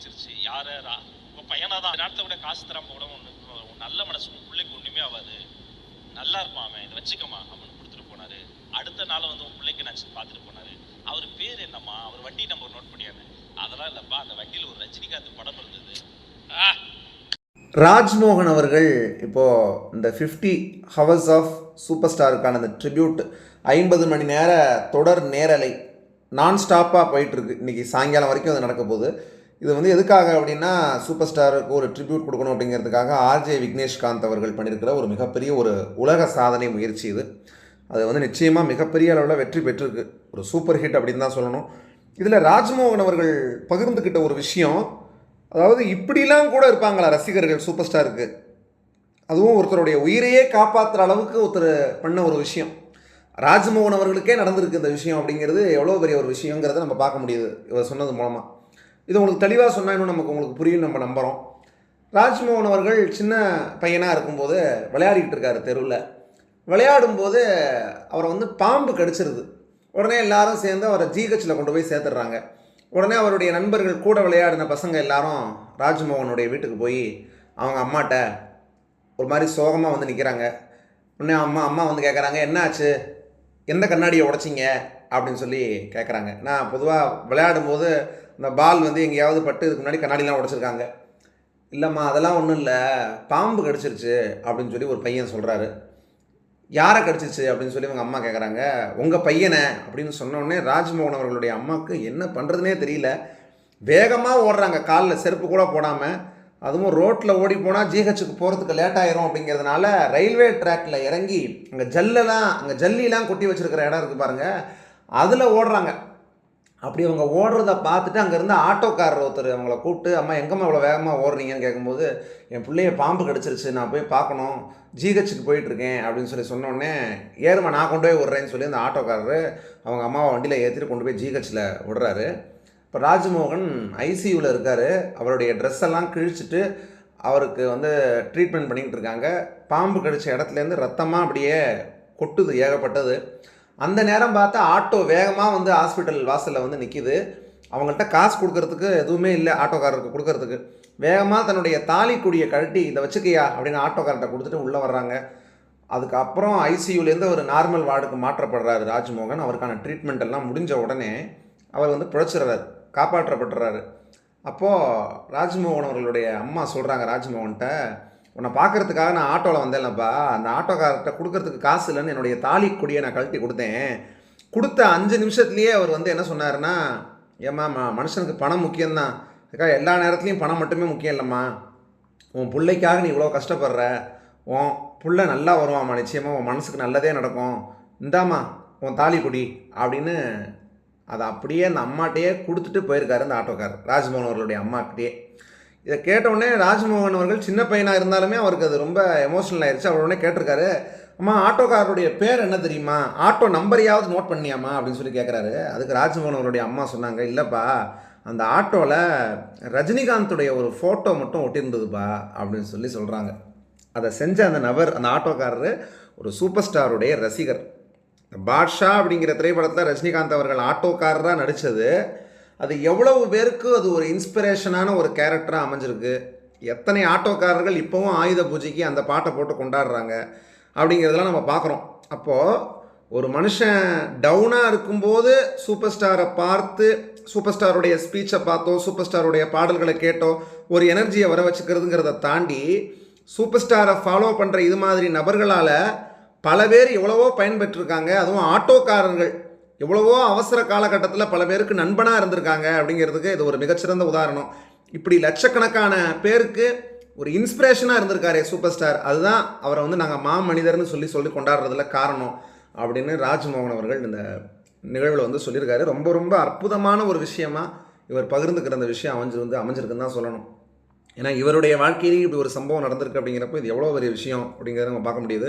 கிடைச்சிருச்சு யார இப்போ பையனா தான். நேரத்தை கூட காசு தராம கூட ஒன்று நல்ல மனசு பிள்ளைக்கு ஒன்றுமே ஆகாது நல்லா இருப்பான் அவன். இதை வச்சுக்கமா அவன் கொடுத்துட்டு போனாரு. அடுத்த நாள் வந்து உன் பிள்ளைக்கு நான் பார்த்துட்டு போனாரு. அவர் பேர் என்னம்மா? அவர் வண்டி நம்பர் நோட் பண்ணியானு அதெல்லாம் இல்லைப்பா அந்த வண்டியில் ஒரு ரஜினிகாந்த் படம் இருந்தது. ஆ. ராஜ்மோகன் அவர்கள் இப்போது இந்த ஃபிஃப்டி ஹவர்ஸ் ஆஃப் சூப்பர் ஸ்டாருக்கான அந்த ட்ரிபியூட் ஐம்பது மணி நேர தொடர் நேரலை நான் ஸ்டாப்பாக போயிட்டுருக்கு இன்றைக்கி சாயங்காலம் வரைக்கும் அது நடக்க போகுது. இது வந்து எதுக்காக அப்படின்னா சூப்பர் ஸ்டாருக்கு ஒரு ட்ரிபியூட் கொடுக்கணும் அப்படிங்கிறதுக்காக ஆர்ஜே விக்னேஷ்காந்த் அவர்கள் பண்ணியிருக்கிற ஒரு மிகப்பெரிய ஒரு உலக சாதனை முயற்சி இது. அது வந்து நிச்சயமாக மிகப்பெரிய அளவில் வெற்றி பெற்றிருக்கு. ஒரு சூப்பர் ஹிட் அப்படின்னு தான் சொல்லணும். இதில் ராஜ்மோகன் அவர்கள் பகிர்ந்துக்கிட்ட ஒரு விஷயம் அதாவது இப்படிலாம் கூட இருப்பாங்களா ரசிகர்கள் சூப்பர் ஸ்டாருக்கு அதுவும் ஒருத்தருடைய உயிரையே காப்பாற்றுற அளவுக்கு ஒருத்தர் பண்ண ஒரு விஷயம். ராஜ்மோகன் அவர்களுக்கே நடந்திருக்கு இந்த விஷயம் அப்படிங்கிறது எவ்வளோ பெரிய ஒரு விஷயங்கிறத நம்ம பார்க்க முடியுது. இவர் சொன்னது மூலமாக இது உங்களுக்கு தெளிவாக சொன்னால் இன்னும் நமக்கு உங்களுக்கு புரியும் நம்ம நம்புகிறோம் ராஜ்மோகன் அவர்கள் சின்ன பையனாக இருக்கும்போது விளையாடிக்கிட்டு இருக்காரு தெருவில். விளையாடும்போது அவரை வந்து பாம்பு கடிச்சிருது. உடனே எல்லாரும் சேர்ந்து அவரை ஜிஹெச்சில் கொண்டு போய் சேர்த்துடுறாங்க. உடனே அவருடைய நண்பர்கள் கூட விளையாடின பசங்க எல்லாரும் ராஜ்மோகனுடைய வீட்டுக்கு போய் அவங்க அம்மாட்ட ஒரு மாதிரி சோகமாக வந்து நிற்கிறாங்க உடனே அம்மா அம்மா வந்து கேட்குறாங்க என்னாச்சு? எந்த கண்ணாடியை உடைச்சிங்க? அப்படின்னு சொல்லி கேட்குறாங்க நான் பொதுவாக விளையாடும்போது இந்த பால் வந்து எங்கேயாவது பட்டு இதுக்கு முன்னாடி கண்ணாடிலாம் உடைச்சிருக்காங்க. இல்லைம்மா அதெல்லாம் ஒன்றும் இல்லை. பாம்பு கடிச்சிருச்சு அப்படின்னு சொல்லி ஒரு பையன் சொல்கிறாரு யாரை கடிச்சிச்சு அப்படின்னு சொல்லி அவங்க அம்மா கேட்குறாங்க உங்கள் பையனை அப்படின்னு சொன்ன உடனே ராஜ்மோகன் அவர்களுடைய அம்மாவுக்கு என்ன பண்ணுறதுனே தெரியல. வேகமாக ஓடுறாங்க. காலில் செருப்பு கூட போடாமல் அதுவும் ரோட்டில் ஓடி போனால் ஜிஹெச்சுக்கு போகிறதுக்கு லேட் ஆயிரும் அப்படிங்கிறதுனால ரயில்வே ட்ராக்கில் இறங்கி அங்கே ஜல்லெல்லாம் அங்கே ஜல்லிலாம் கொட்டி வச்சுருக்கிற இடம் இருக்குது பாருங்கள் அதில் ஓடுறாங்க. அப்படி அவங்க ஓடுறத பார்த்துட்டு அங்கேருந்து ஆட்டோக்காரர் ஒருத்தர் அவங்கள கூப்பிட்டு அம்மா எங்கம்மா இவ்வளோ வேகமாக ஓடுறீங்கன்னு கேட்கும்போது என் பிள்ளைய பாம்பு கடிச்சிருச்சு நான் போய் பார்க்கணும் ஜிஹெச்சுக்கு போயிட்டுருக்கேன் அப்படின்னு சொல்லி சொன்னோடனே ஏறுமா நான் கொண்டு போய் விட்றேன்னு சொல்லி அந்த ஆட்டோக்காரர் அவங்க அம்மாவை வண்டியில் ஏற்றிட்டு கொண்டு போய் ஜிஹெச்சில் விடுறாரு. இப்போ ராஜ்மோகன் ஐசியூவில் இருக்கார். அவருடைய ட்ரெஸ் எல்லாம் கிழிச்சிட்டு அவருக்கு வந்து ட்ரீட்மெண்ட் பண்ணிக்கிட்டு இருக்காங்க. பாம்பு கடிச்ச இடத்துலேருந்து ரத்தமாக அப்படியே கொட்டுது ஏகப்பட்டது. அந்த நேரம் பார்த்தா ஆட்டோ வேகமாக வந்து ஹாஸ்பிட்டல் வாசலில் வந்து நிற்கிது அவங்கள்ட்ட காசு கொடுக்கறதுக்கு எதுவுமே இல்லை ஆட்டோக்காரருக்கு கொடுக்கறதுக்கு. வேகமாக தன்னுடைய தாலி கொடியை கழட்டி இதை வச்சுக்கையா? அப்படின்னு ஆட்டோக்காரர்கிட்ட கொடுத்துட்டு உள்ளே வர்றாங்க. அதுக்கப்புறம் ஐசியூலேருந்து ஒரு நார்மல் வார்டுக்கு மாற்றப்படுறாரு ராஜ்மோகன். அவருக்கான ட்ரீட்மெண்ட் எல்லாம் முடிஞ்ச உடனே அவர் வந்து பிழைச்சிடுறாரு காப்பாற்றப்படுறாரு அப்போது ராஜ்மோகன் அவர்களுடைய அம்மா சொல்கிறாங்க ராஜ்மோகன்கிட்ட உன்னை பார்க்கறதுக்காக நான் ஆட்டோவில் வந்தேன்லப்பா. அந்த ஆட்டோக்காரர்கிட்ட கொடுக்கறதுக்கு காசு இல்லைன்னு என்னுடைய தாலி கொடியை நான் கழட்டி கொடுத்தேன். கொடுத்த அஞ்சு நிமிஷத்துலேயே அவர் வந்து என்ன சொன்னார்னா ஏம்மா மனுஷனுக்கு பணம் முக்கியம்தான். அதுக்காக எல்லா நேரத்துலையும் பணம் மட்டுமே முக்கியம் இல்லைம்மா. உன் பிள்ளைக்காக நீ இவ்வளோ கஷ்டப்படுற. உன் புள்ள நல்லா வருவாம்மா நிச்சயமாக உன் மனசுக்கு நல்லதே நடக்கும். இந்தாம்மா உன் தாலி கொடி அப்படின்னு அதை அப்படியே அந்த அம்மாட்டையே கொடுத்துட்டு போயிருக்காரு அந்த ஆட்டோக்காரர். ராஜ்மோகன் அவர்களுடைய அம்மாக்கிட்டே இதை கேட்ட உடனே ராஜ்மோகன் அவர்கள் சின்ன பையனாக இருந்தாலுமே அவருக்கு அது ரொம்ப எமோஷனல் ஆயிடுச்சு அவர் உடனே கேட்டிருக்காரு அம்மா ஆட்டோக்காரருடைய பேர் என்ன தெரியுமா? ஆட்டோ நம்பரையாவது நோட் பண்ணியாமா அப்படின்னு சொல்லி கேட்குறாரு. அதுக்கு ராஜ்மோகன் அவருடைய அம்மா சொன்னாங்க இல்லைப்பா அந்த ஆட்டோவில் ரஜினிகாந்துடைய ஒரு ஃபோட்டோ மட்டும் ஒட்டியிருந்ததுப்பா அப்படின்னு சொல்லி சொல்கிறாங்க அதை செஞ்ச அந்த நபர் அந்த ஆட்டோக்காரர் ஒரு சூப்பர் ஸ்டாருடைய ரசிகர். பாட்ஷா அப்படிங்கிற திரைப்படத்தில் ரஜினிகாந்த் அவர்கள் ஆட்டோக்காரராக நடித்தது அது எவ்வளவு பேருக்கு அது ஒரு இன்ஸ்பிரேஷனான ஒரு கேரக்டராக அமைஞ்சிருக்கு? எத்தனை ஆட்டோக்காரர்கள் இப்போவும் ஆயுத பூஜைக்கு அந்த பாட்டை போட்டு கொண்டாடுறாங்க? அப்படிங்கிறதெல்லாம் நம்ம பார்க்குறோம். அப்போது ஒரு மனுஷன் டவுனாக இருக்கும்போது சூப்பர் ஸ்டாரை பார்த்து சூப்பர் ஸ்டாருடைய ஸ்பீச்சை பார்த்தோ சூப்பர் ஸ்டாருடைய பாடல்களை கேட்டோ ஒரு எனர்ஜியை வர வச்சுக்கிறதுங்கிறத தாண்டி சூப்பர் ஸ்டாரை ஃபாலோ பண்ணுற இது மாதிரி நபர்களால் பல பேர் எவ்வளவோ பயன்பெற்றிருக்காங்க. அதுவும் ஆட்டோக்காரர்கள். எவ்வளவோ அவசர காலகட்டத்தில் பல பேருக்கு நண்பனாக இருந்திருக்காங்க அப்படிங்கிறதுக்கு இது ஒரு மிகச்சிறந்த உதாரணம். இப்படி லட்சக்கணக்கான பேருக்கு ஒரு இன்ஸ்பிரேஷனாக இருந்திருக்காரு சூப்பர் ஸ்டார் அதுதான் அவரை வந்து நாங்கள் மா மனிதர்னு சொல்லி சொல்லி கொண்டாடுறதுல காரணம் அப்படின்னு ராஜ்மோகன் அவர்கள் இந்த நிகழ்வில் வந்து சொல்லியிருக்காரு. ரொம்ப ரொம்ப அற்புதமான ஒரு விஷயமா இவர் பகிர்ந்துக்கிற அந்த விஷயம் அமைஞ்சு வந்து அமைஞ்சிருக்குன்னு தான் சொல்லணும். ஏன்னா இவருடைய வாழ்க்கையிலேயே இப்படி ஒரு சம்பவம் நடந்திருக்கு அப்படிங்கிறப்போ இது எவ்வளோ பெரிய விஷயம் அப்படிங்கிறத நம்ம பார்க்க முடியுது.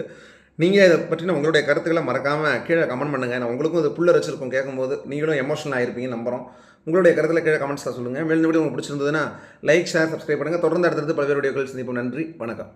நீங்கள் இதை பற்றின உங்களுடைய கருத்துக்களை மறக்காமல் கீழே கமெண்ட் பண்ணுங்கள் நான் உங்களுக்கும் இது புள்ள வச்சிருக்கும் கேட்கும்போது நீங்களும் எமோஷனல் ஆகிருப்பீங்க நம்புகிறோம் உங்களுடைய கருத்தில் கீழே கமெண்ட்ஸாக சொல்லுங்கள் மேலும் வீடியோ உங்களுக்கு பிடிச்சிருந்ததுன்னா லைக் ஷேர் சப்ஸ்கிரைப் பண்ணுங்கள் தொடர்ந்து அடுத்தடுத்து பல்வேறு வீடியோக்கள் சந்திப்போம். நன்றி. வணக்கம்.